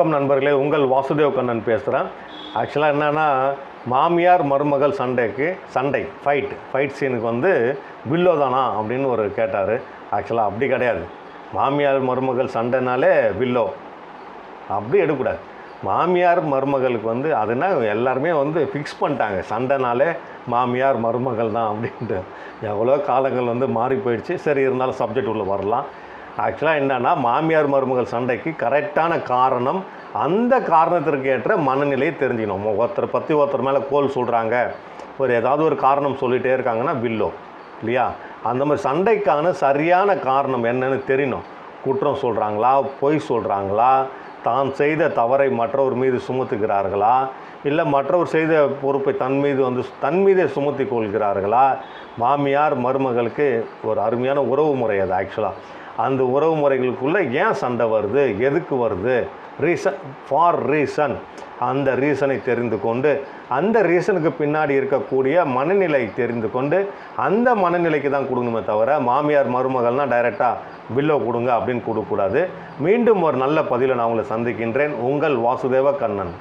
வணக்கம் நண்பர்களே உங்கள் வாசுதேவ் கண்ணன் பேசுகிறேன் ஆக்சுவலாக என்னென்னா மாமியார் மருமகள் சண்டைக்கு சண்டை ஃபைட் ஃபைட் சீனுக்கு வந்து பில்லோ தானா அப்படின்னு ஒரு கேட்டார். ஆக்சுவலாக அப்படி கிடையாது. மாமியார் மருமகள் சண்டைனாலே பில்லோ அப்படி எடுக்கக்கூடாது. மாமியார் மருமகளுக்கு வந்து அதுனா எல்லாருமே வந்து ஃபிக்ஸ் பண்ணிட்டாங்க. சண்டைனாலே மாமியார் மருமகள் தான் அப்படின்ட்டு. எவ்வளோ காலங்கள் வந்து மாறி போயிடுச்சு. சரி இருந்தாலும் சப்ஜெக்ட் உள்ளே வரலாம். ஆக்சுவலாக என்னென்னா மாமியார் மருமகள் சண்டைக்கு கரெக்டான காரணம் அந்த காரணத்திற்கு ஏற்ற மனநிலையை தெரிஞ்சுக்கணும். ஒருத்தர் பற்றி ஒருத்தர் மேலே கோல் சொல்கிறாங்க ஒரு ஏதாவது ஒரு காரணம் சொல்லிகிட்டே இருக்காங்கன்னா வில்லோ. இல்லையா? அந்த மாதிரி சண்டைக்கான சரியான காரணம் என்னன்னு தெரியணும். குற்றம் சொல்கிறாங்களா பொய் சொல்கிறாங்களா தான் செய்த தவறை மற்றவர் மீது சுமத்துகிறார்களா? இல்லை மற்றவர் செய்த பொறுப்பை தன் மீது வந்து தன் மீதே சுமத்தி கொள்கிறார்களா? மாமியார் மருமகளுக்கு ஒரு அருமையான உறவு முறை அது ஆக்சுவலாக அந்த உறவு முறைகளுக்குள்ளே ஏன் சண்டை வருது? எதுக்கு வருது? Reason for reason. அந்த ரீசனை தெரிந்து கொண்டு அந்த ரீசனுக்கு பின்னாடி இருக்கக்கூடிய மனநிலை தெரிந்து கொண்டு அந்த மனநிலைக்கு தான் கொடுக்கணுமே தவிர மாமியார் மருமகள்னால் டைரெக்டாக பில்லோ கொடுங்க அப்படின்னு கொடுக்கக்கூடாது. மீண்டும் ஒரு நல்ல பதிலை நான் உங்களை சந்திக்கின்றேன். உங்கள் வாசுதேவ கண்ணன்.